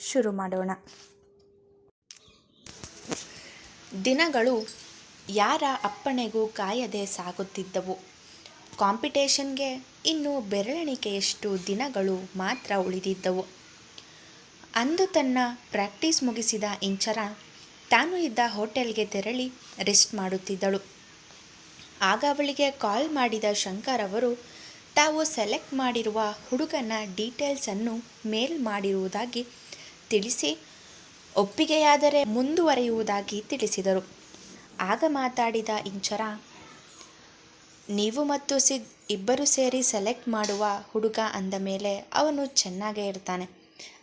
ಶುರು ಮಾಡೋಣ. ದಿನಗಳು ಯಾರ ಅಪ್ಪಣೆಗೂ ಕಾಯದೆ ಸಾಗುತ್ತಿದ್ದವು. ಕಾಂಪಿಟೇಷನ್ಗೆ ಇನ್ನು ಬೆರಳೆಣಿಕೆಯಷ್ಟು ದಿನಗಳು ಮಾತ್ರ ಉಳಿದಿದ್ದವು. ಅಂದು ತನ್ನ ಪ್ರಾಕ್ಟೀಸ್ ಮುಗಿಸಿದ ಇಂಚರ ತಾನು ಇದ್ದ ಹೋಟೆಲ್ಗೆ ತೆರಳಿ ರೆಸ್ಟ್ ಮಾಡುತ್ತಿದ್ದಳು. ಆಗ ಅವಳಿಗೆ ಕಾಲ್ ಮಾಡಿದ ಶಂಕರ್ ಅವರು, ತಾವು ಸೆಲೆಕ್ಟ್ ಮಾಡಿರುವ ಹುಡುಗನ ಡೀಟೇಲ್ಸನ್ನು ಮೇಲ್ ಮಾಡಿರುವುದಾಗಿ ತಿಳಿಸಿ ಒಪ್ಪಿಗೆಯಾದರೆ ಮುಂದುವರೆಯುವುದಾಗಿ ತಿಳಿಸಿದರು. ಆಗ ಮಾತಾಡಿದ ಇಂಚರ, ನೀವು ಮತ್ತು ಸಿದ್ ಇಬ್ಬರು ಸೇರಿ ಸೆಲೆಕ್ಟ್ ಮಾಡುವ ಹುಡುಗ ಅಂದ ಮೇಲೆ ಅವನು ಚೆನ್ನಾಗೇ ಇರ್ತಾನೆ.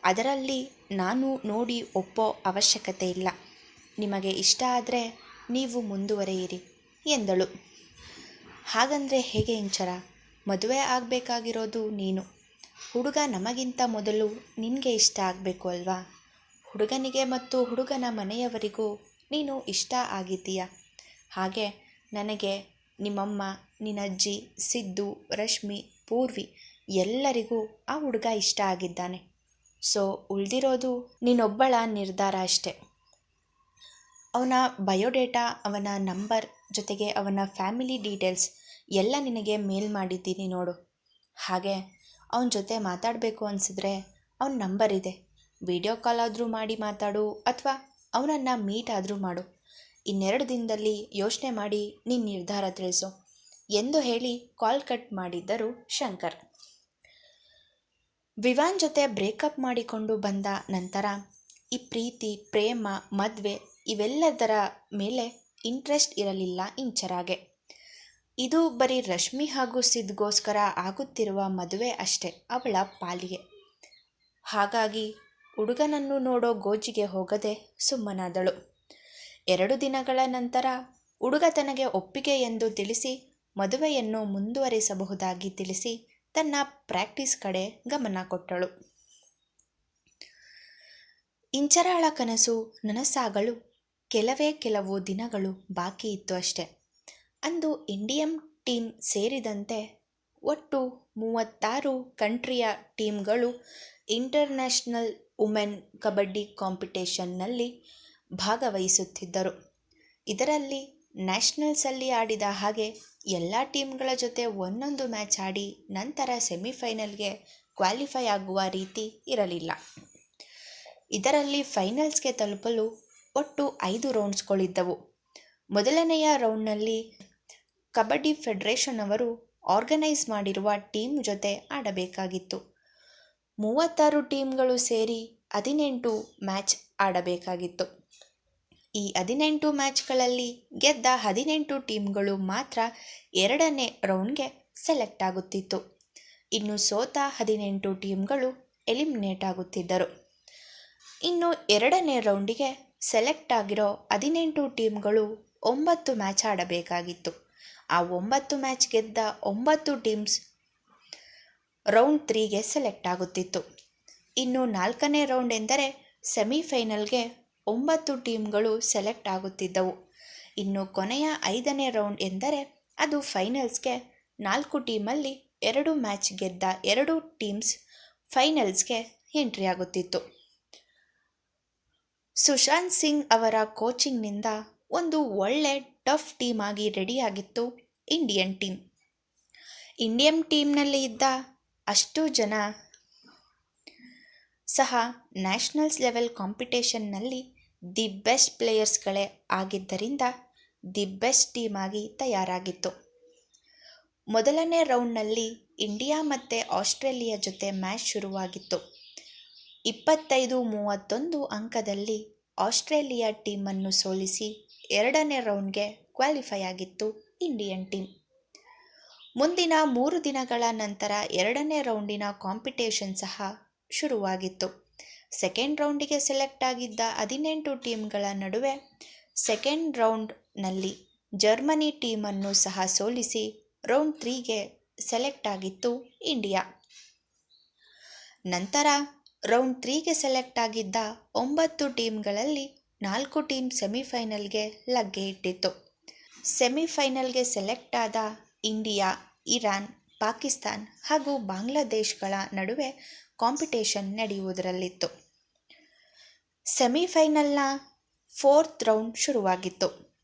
ಅದರಲ್ಲಿ ನಾನು ನೋಡಿ ಒಪ್ಪೋ ಅವಶ್ಯಕತೆ ಇಲ್ಲ. ನಿಮಗೆ ಇಷ್ಟ ಆದರೆ ನೀವು ಮುಂದುವರೆಯಿರಿ ಎಂದಳು. ಹಾಗಂದರೆ ಹೇಗೆ ಇಂಚರ? ಮದುವೆ ಆಗಬೇಕಾಗಿರೋದು ನೀನು. ಹುಡುಗ ನಮಗಿಂತ ಮೊದಲು ನಿನಗೆ ಇಷ್ಟ ಆಗಬೇಕು ಅಲ್ವಾ? ಹುಡುಗನಿಗೆ ಮತ್ತು ಹುಡುಗನ ಮನೆಯವರಿಗೂ ನೀನು ಇಷ್ಟ ಆಗಿದ್ದೀಯ? ಹಾಗೆ ನನಗೆ ನಿಮ್ಮಮ್ಮ, ನಿನ್ನಜ್ಜಿ, ಸಿದ್ದು, ರಶ್ಮಿ, ಪೂರ್ವಿ ಎಲ್ಲರಿಗೂ ಆ ಹುಡುಗ ಇಷ್ಟ ಆಗಿದ್ದಾನೆ. ಸೊ, ಉಳಿದಿರೋದು ನೀನೊಬ್ಬಳ ನಿರ್ಧಾರ ಅಷ್ಟೆ. ಅವನ ಬಯೋಡೇಟಾ, ಅವನ ನಂಬರ್ ಜೊತೆಗೆ ಅವನ ಫ್ಯಾಮಿಲಿ ಡೀಟೇಲ್ಸ್ ಎಲ್ಲ ನಿನಗೆ ಮೇಲ್ ಮಾಡಿದ್ದೀನಿ ನೋಡು. ಹಾಗೆ ಅವನ ಜೊತೆ ಮಾತಾಡಬೇಕು ಅನಿಸಿದ್ರೆ ಅವನ ನಂಬರ್ ಇದೆ. ವಿಡಿಯೋ ಕಾಲ್ ಆದರೂ ಮಾಡಿ ಮಾತಾಡು ಅಥವಾ ಅವನನ್ನು ಮೀಟ್ ಆದರೂ ಮಾಡು. ಇನ್ನೆರಡು ದಿನದಲ್ಲಿ ಯೋಚನೆ ಮಾಡಿ ನಿನ್ನ ನಿರ್ಧಾರ ತಿಳಿಸು. ಎಂದು ಹೇಳಿ ಕಾಲ್ ಕಟ್ ಮಾಡಿದ್ದರು ಶಂಕರ್. ವಿವಾನ್ ಜೊತೆ ಬ್ರೇಕಪ್ ಮಾಡಿಕೊಂಡು ಬಂದ ನಂತರ ಈ ಪ್ರೀತಿ, ಪ್ರೇಮ, ಮದುವೆ ಇವೆಲ್ಲದರ ಮೇಲೆ ಇಂಟ್ರೆಸ್ಟ್ ಇರಲಿಲ್ಲ ಇಂಚರಾಗೆ. ಇದು ಬರೀ ರಶ್ಮಿ ಹಾಗೂ ಸಿದ್ಗೋಸ್ಕರ ಆಗುತ್ತಿರುವ ಮದುವೆ ಅಷ್ಟೇ, ಅವಳ ಪಾಲಿಗೆ. ಹಾಗಾಗಿ ಹುಡುಗನನ್ನು ನೋಡೋ ಗೋಜಿಗೆ ಹೋಗದೆ ಸುಮ್ಮನಾದಳು. ಎರಡು ದಿನಗಳ ನಂತರ ಹುಡುಗ ತನಗೆ ಒಪ್ಪಿಗೆ ಎಂದು ತಿಳಿಸಿ, ಮದುವೆಯನ್ನು ಮುಂದುವರಿಸಬಹುದಾಗಿ ತಿಳಿಸಿ ತನ್ನ ಪ್ರಾಕ್ಟೀಸ್ ಕಡೆ ಗಮನ ಕೊಟ್ಟಳು. ಇಂಚರಾಳ ಕನಸು ನನಸಾಗಲು ಕೆಲವೇ ಕೆಲವು ದಿನಗಳು ಬಾಕಿ ಇತ್ತು ಅಷ್ಟೆ. ಅಂದು ಇಂಡಿಯನ್ ಟೀಮ್ ಸೇರಿದಂತೆ ಒಟ್ಟು ಮೂವತ್ತಾರು ಕಂಟ್ರಿಯ ಟೀಮ್ಗಳು ಇಂಟರ್ನ್ಯಾಷನಲ್ ವುಮೆನ್ ಕಬಡ್ಡಿ ಕಾಂಪಿಟೇಷನ್ನಲ್ಲಿ ಭಾಗವಹಿಸುತ್ತಿದ್ದರು. ಇದರಲ್ಲಿ ನ್ಯಾಷನಲ್ಸಲ್ಲಿ ಆಡಿದ ಹಾಗೆ ಎಲ್ಲ ಟೀಮ್ಗಳ ಜೊತೆ ಒಂದೊಂದು ಮ್ಯಾಚ್ ಆಡಿ ನಂತರ ಸೆಮಿಫೈನಲ್ಗೆ ಕ್ವಾಲಿಫೈ ಆಗುವ ರೀತಿ ಇರಲಿಲ್ಲ. ಇದರಲ್ಲಿ ಫೈನಲ್ಸ್ಗೆ ತಲುಪಲು ಒಟ್ಟು ಐದು ರೌಂಡ್ಸ್ಗಳಿದ್ದವು. ಮೊದಲನೆಯ ರೌಂಡ್ನಲ್ಲಿ ಕಬಡ್ಡಿ ಫೆಡರೇಷನ್ ಅವರು ಆರ್ಗನೈಸ್ ಮಾಡಿರುವ ಟೀಮ್ ಜೊತೆ ಆಡಬೇಕಾಗಿತ್ತು. ಮೂವತ್ತಾರು ಟೀಮ್ಗಳು ಸೇರಿ ಹದಿನೆಂಟು ಮ್ಯಾಚ್ ಆಡಬೇಕಾಗಿತ್ತು. ಈ ಹದಿನೆಂಟು ಮ್ಯಾಚ್ಗಳಲ್ಲಿ ಗೆದ್ದ ಹದಿನೆಂಟು ಟೀಮ್ಗಳು ಮಾತ್ರ ಎರಡನೇ ರೌಂಡ್ಗೆ ಸೆಲೆಕ್ಟ್ ಆಗುತ್ತಿತ್ತು. ಇನ್ನು ಸೋತ ಹದಿನೆಂಟು ಟೀಮ್ಗಳು ಎಲಿಮಿನೇಟ್ ಆಗುತ್ತಿದ್ದರು. ಇನ್ನು ಎರಡನೇ ರೌಂಡಿಗೆ ಸೆಲೆಕ್ಟ್ ಆಗಿರೋ ಹದಿನೆಂಟು ಟೀಮ್ಗಳು ಒಂಬತ್ತು ಮ್ಯಾಚ್ ಆಡಬೇಕಾಗಿತ್ತು. ಆ ಒಂಬತ್ತು ಮ್ಯಾಚ್ ಗೆದ್ದ ಒಂಬತ್ತು ಟೀಮ್ಸ್ ರೌಂಡ್ ತ್ರೀಗೆ ಸೆಲೆಕ್ಟ್ ಆಗುತ್ತಿತ್ತು. ಇನ್ನು ನಾಲ್ಕನೇ ರೌಂಡ್ ಎಂದರೆ ಸೆಮಿಫೈನಲ್ಗೆ ಒಂಬತ್ತು ಟೀಮ್ಗಳು ಸೆಲೆಕ್ಟ್ ಆಗುತ್ತಿದ್ದವು. ಇನ್ನು ಕೊನೆಯ ಐದನೇ ರೌಂಡ್ ಎಂದರೆ ಅದು ಫೈನಲ್ಸ್ಗೆ ನಾಲ್ಕು ಟೀಮಲ್ಲಿ ಎರಡು ಮ್ಯಾಚ್ ಗೆದ್ದ ಎರಡು ಟೀಮ್ಸ್ ಫೈನಲ್ಸ್ಗೆ ಎಂಟ್ರಿ ಆಗುತ್ತಿತ್ತು. ಸುಶಾಂತ್ ಸಿಂಗ್ ಅವರ ಕೋಚಿಂಗ್ನಿಂದ ಒಂದು ಒಳ್ಳೆ ಟಫ್ ಟೀಮ್ ಆಗಿ ರೆಡಿಯಾಗಿತ್ತು ಇಂಡಿಯನ್ ಟೀಮ್ ಇಂಡಿಯನ್ ಟೀಮ್ನಲ್ಲಿ ಇದ್ದ ಅಷ್ಟು ಜನ ಸಹ ನ್ಯಾಷನಲ್ಸ್ ಲೆವೆಲ್ ಕಾಂಪಿಟೇಷನ್ನಲ್ಲಿ ದಿ ಬೆಸ್ಟ್ ಪ್ಲೇಯರ್ಸ್ಗಳೇ ಆಗಿದ್ದರಿಂದ ದಿ ಬೆಸ್ಟ್ ಟೀಮ್ ಆಗಿ ತಯಾರಾಗಿತ್ತು. ಮೊದಲನೇ ರೌಂಡ್ನಲ್ಲಿ ಇಂಡಿಯಾ ಮತ್ತು ಆಸ್ಟ್ರೇಲಿಯಾ ಜೊತೆ ಮ್ಯಾಚ್ ಶುರುವಾಗಿತ್ತು. ಇಪ್ಪತ್ತೈದು ಮೂವತ್ತೊಂದು ಅಂಕದಲ್ಲಿ ಆಸ್ಟ್ರೇಲಿಯಾ ಟೀಮನ್ನು ಸೋಲಿಸಿ ಎರಡನೇ ರೌಂಡ್ಗೆ ಕ್ವಾಲಿಫೈ ಆಗಿತ್ತು ಇಂಡಿಯನ್ ಟೀಮ್. ಮುಂದಿನ ಮೂರು ದಿನಗಳ ನಂತರ ಎರಡನೇ ರೌಂಡಿನ ಕಾಂಪಿಟೇಷನ್ ಸಹ ಶುರುವಾಗಿತ್ತು. ಸೆಕೆಂಡ್ ರೌಂಡಿಗೆ ಸೆಲೆಕ್ಟ್ ಆಗಿದ್ದ ಹದಿನೆಂಟು ಟೀಮ್ಗಳ ನಡುವೆ ಸೆಕೆಂಡ್ ರೌಂಡ್ನಲ್ಲಿ ಜರ್ಮನಿ ಟೀಮನ್ನು ಸಹ ಸೋಲಿಸಿ ರೌಂಡ್ ತ್ರೀಗೆ ಸೆಲೆಕ್ಟ್ ಆಗಿತ್ತು ಇಂಡಿಯಾ. ನಂತರ ರೌಂಡ್ ತ್ರೀಗೆ ಸೆಲೆಕ್ಟ್ ಆಗಿದ್ದ ಒಂಬತ್ತು ಟೀಮ್ಗಳಲ್ಲಿ ನಾಲ್ಕು ಟೀಮ್ ಸೆಮಿಫೈನಲ್ಗೆ ಲಗ್ಗೆ ಇಟ್ಟಿತ್ತು. ಸೆಮಿಫೈನಲ್ಗೆ ಸೆಲೆಕ್ಟ್ ಆದ ಇಂಡಿಯಾ, ಇರಾನ್, ಪಾಕಿಸ್ತಾನ್ ಹಾಗೂ ಬಾಂಗ್ಲಾದೇಶ್ಗಳ ನಡುವೆ ಕಾಂಪಿಟೇಷನ್ ನಡೆಯುವುದರಲ್ಲಿತ್ತು. ಸೆಮಿಫೈನಲ್ನ ಫೋರ್ತ್ ರೌಂಡ್ ಶುರುವಾಗಿತ್ತು.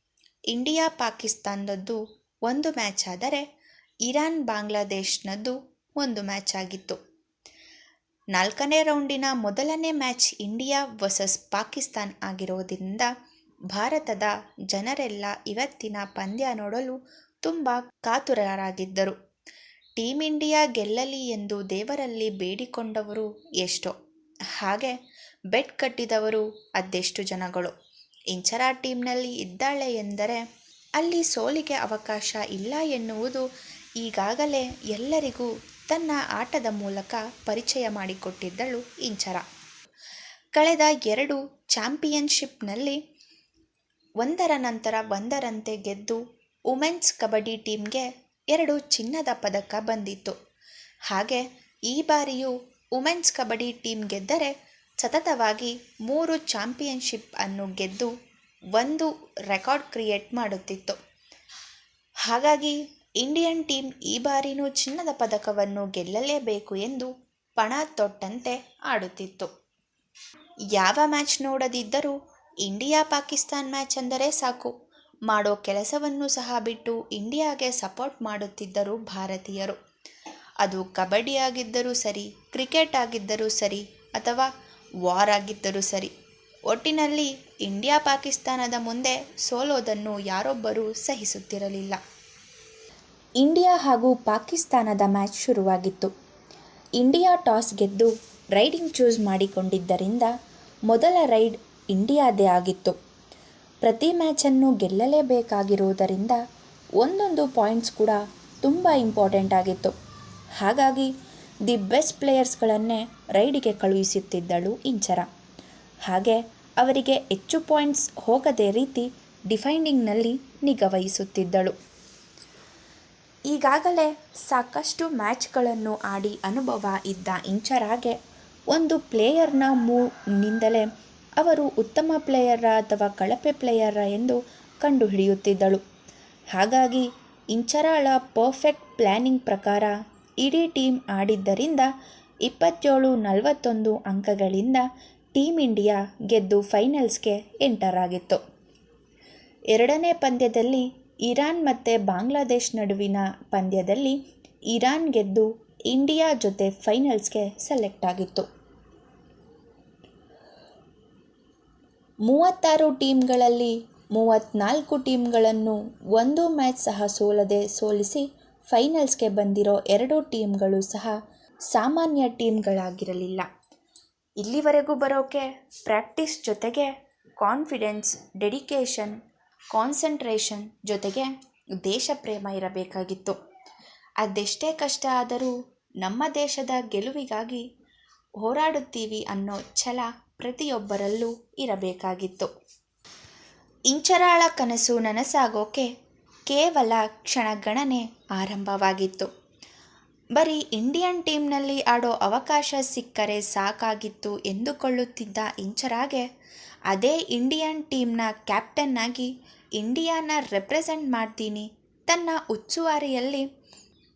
ಇಂಡಿಯಾ ಪಾಕಿಸ್ತಾನದ್ದು ಒಂದು ಮ್ಯಾಚ್ ಆದರೆ ಇರಾನ್ ಬಾಂಗ್ಲಾದೇಶ್ನದ್ದು ಒಂದು ಮ್ಯಾಚ್ ಆಗಿತ್ತು. ನಾಲ್ಕನೇ ರೌಂಡಿನ ಮೊದಲನೇ ಮ್ಯಾಚ್ ಇಂಡಿಯಾ ವರ್ಸಸ್ ಪಾಕಿಸ್ತಾನ್ ಆಗಿರೋದ್ರಿಂದ ಭಾರತದ ಜನರೆಲ್ಲ ಇವತ್ತಿನ ಪಂದ್ಯ ನೋಡಲು ತುಂಬ ಕಾತುರರಾಗಿದ್ದರು. ಟೀಮ್ ಇಂಡಿಯಾ ಗೆಲ್ಲಲಿ ಎಂದು ದೇವರಲ್ಲಿ ಬೇಡಿಕೊಂಡವರು ಎಷ್ಟೋ. ಹಾಗೆ ಬೆಟ್ ಕಟ್ಟಿದವರು ಅದೆಷ್ಟು ಜನಗಳು. ಇಂಚರ ಟೀಮ್ನಲ್ಲಿ ಇದ್ದಾಳೆ ಎಂದರೆ ಅಲ್ಲಿ ಸೋಲಿಗೆ ಅವಕಾಶ ಇಲ್ಲ ಎನ್ನುವುದು ಈಗಾಗಲೇ ಎಲ್ಲರಿಗೂ ತನ್ನ ಆಟದ ಮೂಲಕ ಪರಿಚಯ ಮಾಡಿಕೊಟ್ಟಿದ್ದಳು ಇಂಚರ. ಕಳೆದ ಎರಡು ಚಾಂಪಿಯನ್ಶಿಪ್ನಲ್ಲಿ ಒಂದರ ನಂತರ ಒಂದರಂತೆ ಗೆದ್ದು ವುಮೆನ್ಸ್ ಕಬಡ್ಡಿ ಟೀಮ್ಗೆ ಎರಡು ಚಿನ್ನದ ಪದಕ ಬಂದಿತ್ತು. ಹಾಗೆ ಈ ಬಾರಿಯೂ ವುಮೆನ್ಸ್ ಕಬಡ್ಡಿ ಟೀಮ್ ಗೆದ್ದರೆ ಸತತವಾಗಿ ಮೂರು ಚಾಂಪಿಯನ್ಶಿಪ್ ಅನ್ನು ಗೆದ್ದು ಒಂದು ರೆಕಾರ್ಡ್ ಕ್ರಿಯೇಟ್ ಮಾಡುತ್ತಿತ್ತು. ಹಾಗಾಗಿ ಇಂಡಿಯನ್ ಟೀಮ್ ಈ ಬಾರಿನೂ ಚಿನ್ನದ ಪದಕವನ್ನು ಗೆಲ್ಲಲೇಬೇಕು ಎಂದು ಪಣ ತೊಟ್ಟಂತೆ ಆಡುತ್ತಿತ್ತು. ಯಾವ ಮ್ಯಾಚ್ ನೋಡದಿದ್ದರೂ ಇಂಡಿಯಾ ಪಾಕಿಸ್ತಾನ್ ಮ್ಯಾಚ್ ಅಂದರೆ ಸಾಕು. ಮಾಡೋ ಕೆಲಸವನ್ನು ಸಹ ಬಿಟ್ಟು ಇಂಡಿಯಾಗೆ ಸಪೋರ್ಟ್ ಮಾಡುತ್ತಿದ್ದರು ಭಾರತೀಯರು. ಅದು ಕಬಡ್ಡಿ ಆಗಿದ್ದರೂ ಸರಿ, ಕ್ರಿಕೆಟ್ ಆಗಿದ್ದರೂ ಸರಿ ಅಥವಾ ವಾರ್ ಆಗಿದ್ದರೂ ಸರಿ. ಒಟ್ಟಿನಲ್ಲಿ ಇಂಡಿಯಾ ಪಾಕಿಸ್ತಾನದ ಮುಂದೆ ಸೋಲೋದನ್ನು ಯಾರೊಬ್ಬರೂ ಸಹಿಸುತ್ತಿರಲಿಲ್ಲ. ಇಂಡಿಯಾ ಹಾಗೂ ಪಾಕಿಸ್ತಾನದ ಮ್ಯಾಚ್ ಶುರುವಾಗಿತ್ತು. ಇಂಡಿಯಾ ಟಾಸ್ ಗೆದ್ದು ರೈಡಿಂಗ್ ಚೂಸ್ ಮಾಡಿಕೊಂಡಿದ್ದರಿಂದ ಮೊದಲ ರೈಡ್ ಇಂಡಿಯಾದೇ ಆಗಿತ್ತು. ಪ್ರತಿ ಮ್ಯಾಚನ್ನು ಗೆಲ್ಲಲೇಬೇಕಾಗಿರುವುದರಿಂದ ಒಂದೊಂದು ಪಾಯಿಂಟ್ಸ್ ಕೂಡ ತುಂಬ ಇಂಪಾರ್ಟೆಂಟ್ ಆಗಿತ್ತು. ಹಾಗಾಗಿ ದಿ ಬೆಸ್ಟ್ ಪ್ಲೇಯರ್ಸ್ಗಳನ್ನೇ ರೈಡಿಗೆ ಕಳುಹಿಸುತ್ತಿದ್ದಳು ಇಂಚರ. ಹಾಗೆ ಅವರಿಗೆ ಹೆಚ್ಚು ಪಾಯಿಂಟ್ಸ್ ಹೋಗದೇ ರೀತಿ ಡಿಫೈಂಡಿಂಗ್ನಲ್ಲಿ ನಿಗಾವಹಿಸುತ್ತಿದ್ದಳು ಈಗಾಗಲೇ ಸಾಕಷ್ಟು ಮ್ಯಾಚ್ಗಳನ್ನು ಆಡಿ ಅನುಭವ ಇದ್ದ ಇಂಚರಾಗೆ, ಒಂದು ಪ್ಲೇಯರ್ನ ನಿಂದಲೇ ಅವರು ಉತ್ತಮ ಪ್ಲೇಯರ ಅಥವಾ ಕಳಪೆ ಪ್ಲೇಯರ ಎಂದು ಕಂಡುಹಿಡಿಯುತ್ತಿದ್ದಳು. ಹಾಗಾಗಿ ಇಂಚರಾಳ ಪರ್ಫೆಕ್ಟ್ ಪ್ಲ್ಯಾನಿಂಗ್ ಪ್ರಕಾರ ಇಡೀ ಟೀಮ್ ಆಡಿದ್ದರಿಂದ ಇಪ್ಪತ್ತೇಳು ನಲವತ್ತೊಂದು ಅಂಕಗಳಿಂದ ಟೀಮ್ ಇಂಡಿಯಾ ಗೆದ್ದು ಫೈನಲ್ಸ್ಗೆ ಎಂಟರ್ ಆಗಿತ್ತು ಎರಡನೇ ಪಂದ್ಯದಲ್ಲಿ ಇರಾನ್ ಮತ್ತು ಬಾಂಗ್ಲಾದೇಶ್ ನಡುವಿನ ಪಂದ್ಯದಲ್ಲಿ ಇರಾನ್ ಗೆದ್ದು ಇಂಡಿಯಾ ಜೊತೆ ಫೈನಲ್ಸ್ಗೆ ಸೆಲೆಕ್ಟ್ ಆಗಿತ್ತು. ಮೂವತ್ತಾರು ಟೀಮ್ಗಳಲ್ಲಿ ಮೂವತ್ತ್ನಾಲ್ಕು ಟೀಮ್ಗಳನ್ನು ಒಂದು ಮ್ಯಾಚ್ ಸಹ ಸೋಲದೆ ಸೋಲಿಸಿ ಫೈನಲ್ಸ್ಗೆ ಬಂದಿರೋ ಎರಡು ಟೀಮ್ಗಳು ಸಹ ಸಾಮಾನ್ಯ ಟೀಮ್ಗಳಾಗಿರಲಿಲ್ಲ. ಇಲ್ಲಿವರೆಗೂ ಬರೋಕೆ ಪ್ರಾಕ್ಟೀಸ್ ಜೊತೆಗೆ ಕಾನ್ಫಿಡೆನ್ಸ್ ಡೆಡಿಕೇಶನ್ ಕಾನ್ಸಂಟ್ರೇಷನ್ ಜೊತೆಗೆ ದೇಶ ಪ್ರೇಮ ಇರಬೇಕಾಗಿತ್ತು. ಅದೆಷ್ಟೇ ಕಷ್ಟ ಆದರೂ ನಮ್ಮ ದೇಶದ ಗೆಲುವಿಗಾಗಿ ಹೋರಾಡುತ್ತೀವಿ ಅನ್ನೋ ಛಲ ಪ್ರತಿಯೊಬ್ಬರಲ್ಲೂ ಇರಬೇಕಾಗಿತ್ತು. ಇಂಚರಾಳ ಕನಸು ನನಸಾಗೋಕೆ ಕೇವಲ ಕ್ಷಣಗಣನೆ ಆರಂಭವಾಗಿತ್ತು. ಬರೀ ಇಂಡಿಯನ್ ಟೀಮ್ನಲ್ಲಿ ಆಡೋ ಅವಕಾಶ ಸಿಕ್ಕರೆ ಸಾಕಾಗಿತ್ತು ಎಂದುಕೊಳ್ಳುತ್ತಿದ್ದ ಇಂಚರಾಗೆ ಅದೇ ಇಂಡಿಯನ್ ಟೀಮ್ನ ಕ್ಯಾಪ್ಟನ್ ಆಗಿ ಇಂಡಿಯಾನ ರೆಪ್ರೆಸೆಂಟ್ ಮಾಡ್ತೀನಿ. ತನ್ನ ಉಚ್ಚುವಾರಿಯಲ್ಲಿ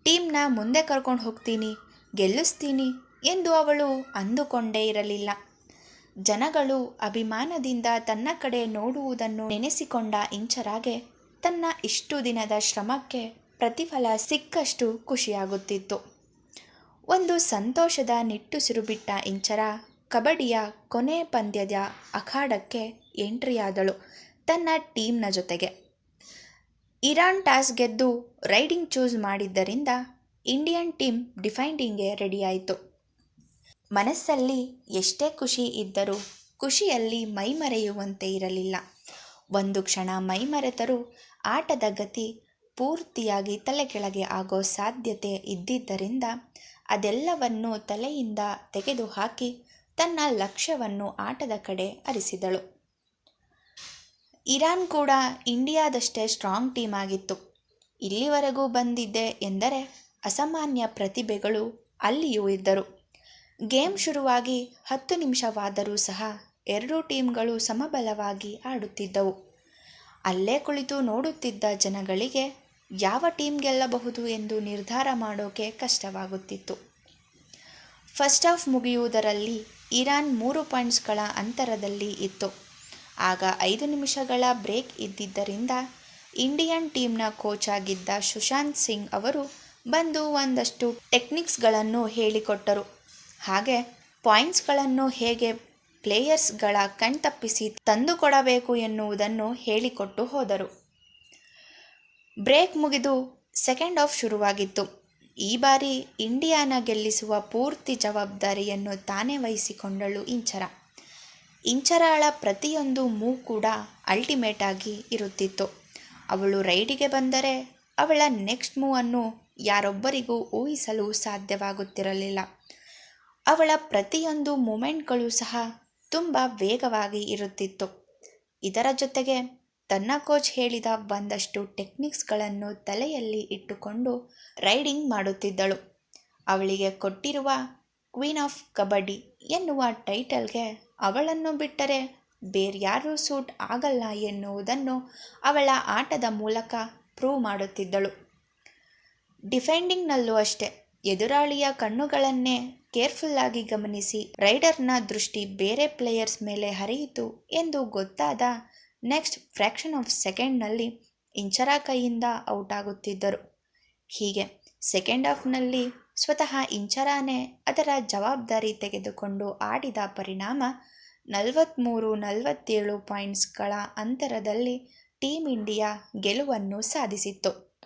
ಟೀಮ್ನ ಮುಂದೆ ಕರ್ಕೊಂಡು ಹೋಗ್ತೀನಿ, ಗೆಲ್ಲಿಸ್ತೀನಿ ಎಂದು ಅವಳು ಅಂದುಕೊಂಡೇ ಇರಲಿಲ್ಲ. ಜನಗಳು ಅಭಿಮಾನದಿಂದ ತನ್ನ ಕಡೆ ನೋಡುವುದನ್ನು ನೆನೆಸಿಕೊಂಡ ಇಂಚರಾಗೆ ತನ್ನ ಇಷ್ಟು ದಿನದ ಶ್ರಮಕ್ಕೆ ಪ್ರತಿಫಲ ಸಿಕ್ಕಷ್ಟು ಖುಷಿಯಾಗುತ್ತಿತ್ತು. ಒಂದು ಸಂತೋಷದ ನಿಟ್ಟುಸಿರು ಬಿಟ್ಟ ಇಂಚರ ಕಬಡ್ಡಿಯ ಕೊನೆ ಪಂದ್ಯದ ಅಖಾಡಕ್ಕೆ ಎಂಟ್ರಿಯಾದಳು ತನ್ನ ಟೀಮ್ನ ಜೊತೆಗೆ. ಇರಾನ್ ಟಾಸ್ ಗೆದ್ದು ರೈಡಿಂಗ್ ಚೂಸ್ ಮಾಡಿದ್ದರಿಂದ ಇಂಡಿಯನ್ ಟೀಮ್ ಡಿಫೈಂಡಿಂಗ್ಗೆ ರೆಡಿಯಾಯಿತು. ಮನಸ್ಸಲ್ಲಿ ಎಷ್ಟೇ ಖುಷಿ ಇದ್ದರೂ ಖುಷಿಯಲ್ಲಿ ಮೈಮರೆಯುವಂತೆ ಇರಲಿಲ್ಲ. ಒಂದು ಕ್ಷಣ ಮೈಮರೆತರೂ ಆಟದ ಗತಿ ಪೂರ್ತಿಯಾಗಿ ತಲೆ ಕೆಳಗೆ ಆಗೋ ಸಾಧ್ಯತೆ ಇದ್ದಿದ್ದರಿಂದ ಅದೆಲ್ಲವನ್ನು ತಲೆಯಿಂದ ತೆಗೆದುಹಾಕಿ ತನ್ನ ಲಕ್ಷ್ಯವನ್ನು ಆಟದ ಕಡೆ ಅರಿಸಿದಳು ಇರಾನ್ ಕೂಡ ಇಂಡಿಯಾದಷ್ಟೇ ಸ್ಟ್ರಾಂಗ್ ಟೀಮ್ ಆಗಿತ್ತು. ಇಲ್ಲಿವರೆಗೂ ಬಂದಿದ್ದೆ ಎಂದರೆ ಅಸಾಮಾನ್ಯ ಪ್ರತಿಭೆಗಳು ಅಲ್ಲಿಯೂ ಇದ್ದರು. ಗೇಮ್ ಶುರುವಾಗಿ ಹತ್ತು ನಿಮಿಷವಾದರೂ ಸಹ ಎರಡೂ ಟೀಮ್ಗಳು ಸಮಬಲವಾಗಿ ಆಡುತ್ತಿದ್ದವು. ಅಲ್ಲೇ ಕುಳಿತು ನೋಡುತ್ತಿದ್ದ ಜನಗಳಿಗೆ ಯಾವ ಟೀಮ್ ಗೆಲ್ಲಬಹುದು ಎಂದು ನಿರ್ಧಾರ ಮಾಡೋಕೆ ಕಷ್ಟವಾಗುತ್ತಿತ್ತು. ಫಸ್ಟ್ ಆಫ್ ಮುಗಿಯುವುದರಲ್ಲಿ ಇರಾನ್ ಮೂರು ಪಾಯಿಂಟ್ಸ್ಗಳ ಅಂತರದಲ್ಲಿ ಇತ್ತು. ಆಗ ಐದು ನಿಮಿಷಗಳ ಬ್ರೇಕ್ ಇದ್ದಿದ್ದರಿಂದ ಇಂಡಿಯನ್ ಟೀಮ್ನ ಕೋಚ್ ಆಗಿದ್ದ ಸುಶಾಂತ್ ಸಿಂಗ್ ಅವರು ಬಂದು ಒಂದಷ್ಟು ಟೆಕ್ನಿಕ್ಸ್ಗಳನ್ನು ಹೇಳಿಕೊಟ್ಟರು. ಹಾಗೆ ಪಾಯಿಂಟ್ಸ್ಗಳನ್ನು ಹೇಗೆ ಪ್ಲೇಯರ್ಸ್ಗಳ ಕಣ್ತಪ್ಪಿಸಿ ತಂದುಕೊಡಬೇಕು ಎನ್ನುವುದನ್ನು ಹೇಳಿಕೊಟ್ಟು ಹೋದರು. ಬ್ರೇಕ್ ಮುಗಿದು ಸೆಕೆಂಡ್ ಆಫ್ ಶುರುವಾಗಿತ್ತು. ಈ ಬಾರಿ ಇಂಡಿಯಾನ ಗೆಲ್ಲಿಸುವ ಪೂರ್ತಿ ಜವಾಬ್ದಾರಿಯನ್ನು ತಾನೇ ವಹಿಸಿಕೊಂಡಳು ಇಂಚರ. ಇಂಚರಾಳ ಪ್ರತಿಯೊಂದು ಮೂ ಕೂಡ ಅಲ್ಟಿಮೇಟ್ ಆಗಿ ಇರುತ್ತಿತ್ತು. ಅವಳು ರೈಡಿಗೆ ಬಂದರೆ ಅವಳ ನೆಕ್ಸ್ಟ್ ಮೂವನ್ನು ಯಾರೊಬ್ಬರಿಗೂ ಊಹಿಸಲು ಸಾಧ್ಯವಾಗುತ್ತಿರಲಿಲ್ಲ. ಅವಳ ಪ್ರತಿಯೊಂದು ಮೂಮೆಂಟ್ಗಳು ಸಹ ತುಂಬ ವೇಗವಾಗಿ ಇರುತ್ತಿತ್ತು. ಇದರ ಜೊತೆಗೆ ತನ್ನ ಕೋಚ್ ಹೇಳಿದ ಒಂದಷ್ಟು ಟೆಕ್ನಿಕ್ಸ್ಗಳನ್ನು ತಲೆಯಲ್ಲಿ ಇಟ್ಟುಕೊಂಡು ರೈಡಿಂಗ್ ಮಾಡುತ್ತಿದ್ದಳು. ಅವಳಿಗೆ ಕೊಟ್ಟಿರುವ ಕ್ವೀನ್ ಆಫ್ ಕಬಡ್ಡಿ ಎನ್ನುವ ಟೈಟಲ್ಗೆ ಅವಳನ್ನು ಬಿಟ್ಟರೆ ಬೇರ್ಯಾರೂ ಸೂಟ್ ಆಗಲ್ಲ ಎನ್ನುವುದನ್ನು ಅವಳ ಆಟದ ಮೂಲಕ ಪ್ರೂವ್ ಮಾಡುತ್ತಿದ್ದಳು. ಡಿಫೆಂಡಿಂಗ್ನಲ್ಲೂ ಅಷ್ಟೇ, ಎದುರಾಳಿಯ ಕಣ್ಣುಗಳನ್ನೇ ಕೇರ್ಫುಲ್ಲಾಗಿ ಗಮನಿಸಿ ರೈಡರ್ನ ದೃಷ್ಟಿ ಬೇರೆ ಪ್ಲೇಯರ್ಸ್ ಮೇಲೆ ಹರಿಯಿತು ಎಂದು ಗೊತ್ತಾದ ನೆಕ್ಸ್ಟ್ ಫ್ರ್ಯಾಕ್ಷನ್ ಆಫ್ ಸೆಕೆಂಡ್ನಲ್ಲಿ ಇಂಚರ ಕೈಯಿಂದ ಔಟ್ ಆಗುತ್ತಿದ್ದರು. ಹೀಗೆ ಸೆಕೆಂಡ್ ಆಫ್ನಲ್ಲಿ ಸ್ವತಃ ಇಂಚರಾನೇ ಅದರ ಜವಾಬ್ದಾರಿ ತೆಗೆದುಕೊಂಡು ಆಡಿದ ಪರಿಣಾಮ ನಲವತ್ತ್ಮೂರು ನಲವತ್ತೇಳು ಪಾಯಿಂಟ್ಸ್ಗಳ ಅಂತರದಲ್ಲಿ ಟೀಮ್ ಇಂಡಿಯಾ ಗೆಲುವನ್ನು ಸಾಧಿಸಿತ್ತು.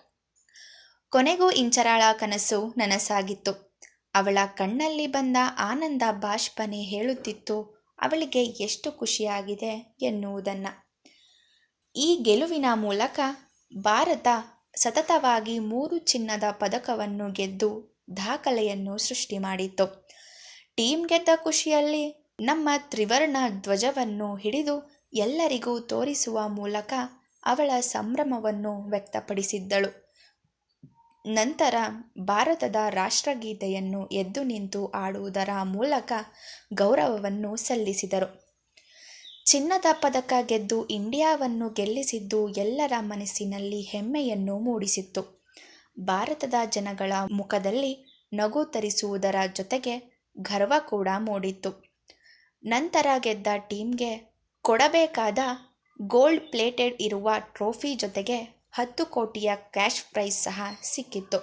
ಕೊನೆಗೂ ಇಂಚರಾಳ ಕನಸು ನನಸಾಗಿತ್ತು. ಅವಳ ಕಣ್ಣಲ್ಲಿ ಬಂದ ಆನಂದ ಬಾಷ್ಪನೆ ಹೇಳುತ್ತಿತ್ತು, ಅವಳಿಗೆ ಎಷ್ಟು ಖುಷಿಯಾಗಿದೆ ಎನ್ನುವುದನ್ನು. ಈ ಗೆಲುವಿನ ಮೂಲಕ ಭಾರತ ಸತತವಾಗಿ ಮೂರು ಚಿನ್ನದ ಪದಕವನ್ನು ಗೆದ್ದು ದಾಖಲೆಯನ್ನು ಸೃಷ್ಟಿ ಮಾಡಿತ್ತು. ಟೀಮ್ ಗೆದ್ದ ಖುಷಿಯಲ್ಲಿ ನಮ್ಮ ತ್ರಿವರ್ಣ ಧ್ವಜವನ್ನು ಹಿಡಿದು ಎಲ್ಲರಿಗೂ ತೋರಿಸುವ ಮೂಲಕ ಅವಳ ಸಂಭ್ರಮವನ್ನು ವ್ಯಕ್ತಪಡಿಸಿದ್ದಳು. ನಂತರ ಭಾರತದ ರಾಷ್ಟ್ರಗೀತೆಯನ್ನು ಎದ್ದು ನಿಂತು ಆಡುವುದರ ಮೂಲಕ ಗೌರವವನ್ನು ಸಲ್ಲಿಸಿದರು. ಚಿನ್ನದ ಪದಕ ಗೆದ್ದು ಇಂಡಿಯಾವನ್ನು ಗೆಲ್ಲಿಸಿದ್ದು ಎಲ್ಲರ ಮನಸ್ಸಿನಲ್ಲಿ ಹೆಮ್ಮೆಯನ್ನು ಮೂಡಿಸಿತ್ತು. ಭಾರತದ ಜನಗಳ ಮುಖದಲ್ಲಿ ನಗು ತರಿಸುವುದರ ಜೊತೆಗೆ ಗರ್ವ ಕೂಡ ಮೂಡಿತ್ತು. ನಂತರ ಗೆದ್ದ ಟೀಮ್ಗೆ ಕೊಡಬೇಕಾದ ಗೋಲ್ಡ್ ಪ್ಲೇಟೆಡ್ ಇರುವ ಟ್ರೋಫಿ ಜೊತೆಗೆ ಹತ್ತು ಕೋಟಿಯ ಕ್ಯಾಶ್ ಪ್ರೈಸ್ ಸಹ ಸಿಕ್ಕಿತ್ತು.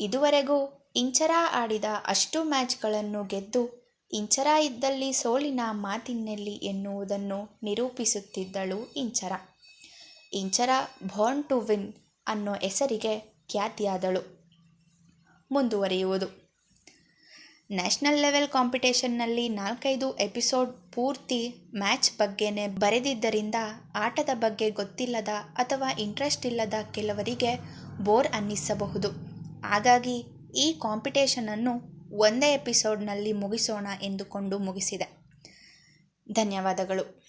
ಇದುವರೆಗೂ ಇಂಚರ ಆಡಿದ ಅಷ್ಟು ಮ್ಯಾಚ್ಗಳನ್ನು ಗೆದ್ದು ಇಂಚರ ಇದ್ದಲ್ಲಿ ಸೋಲಿನ ಮಾತಿನಲ್ಲಿ ಎನ್ನುವುದನ್ನು ನಿರೂಪಿಸುತ್ತಿದ್ದಳು Inchara. Inchara born to win ಅನ್ನೋ ಹೆಸರಿಗೆ ಖ್ಯಾತಿಯಾದಳು. ಮುಂದುವರಿಯುವುದು. ನ್ಯಾಷನಲ್ ಲೆವೆಲ್ ಕಾಂಪಿಟೇಷನ್ನಲ್ಲಿ ನಾಲ್ಕೈದು ಎಪಿಸೋಡ್ ಪೂರ್ತಿ ಮ್ಯಾಚ್ ಬಗ್ಗೆನೇ ಬರೆದಿದ್ದರಿಂದ ಆಟದ ಬಗ್ಗೆ ಗೊತ್ತಿಲ್ಲದ ಅಥವಾ ಇಂಟ್ರೆಸ್ಟ್ ಇಲ್ಲದ ಕೆಲವರಿಗೆ ಬೋರ್ ಅನ್ನಿಸಬಹುದು. ಹಾಗಾಗಿ ಈ ಕಾಂಪಿಟೇಷನನ್ನು ಒಂದೇ ಎಪಿಸೋಡ್ನಲ್ಲಿ ಮುಗಿಸೋಣ ಎಂದುಕೊಂಡು ಮುಗಿಸಿದೆ. ಧನ್ಯವಾದಗಳು.